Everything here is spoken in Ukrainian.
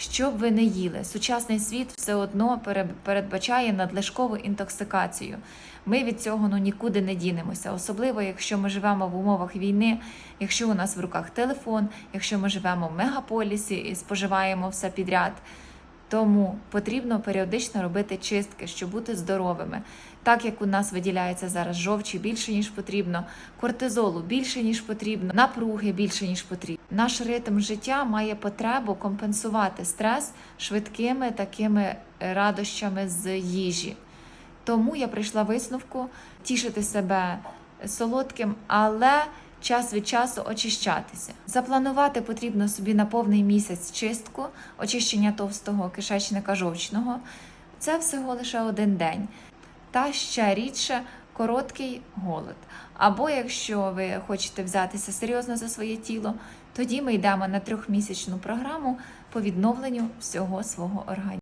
Що б ви не їли, сучасний світ все одно пере- передбачає надлишкову інтоксикацію. Ми від цього ну нікуди не дінемося, особливо якщо ми живемо в умовах війни, якщо у нас в руках телефон, якщо ми живемо в мегаполісі і споживаємо все підряд. Тому потрібно періодично робити чистки, щоб бути здоровими. Так як у нас виділяється зараз жовчі більше, ніж потрібно, кортизолу більше, ніж потрібно, напруги більше, ніж потрібно. Наш ритм життя має потребу компенсувати стрес швидкими такими е, радощами з їжі. Тому я прийшла висновку тішити себе солодким, але час від часу очищатися. Запланувати потрібно собі на повний місяць чистку, очищення товстого кишечника жовчного. Це всього лише один день. Та ще рідше короткий голод. Або якщо ви хочете взятися серйозно за своє тіло, тоді ми йдемо на трьохмісячну програму по відновленню всього свого організму.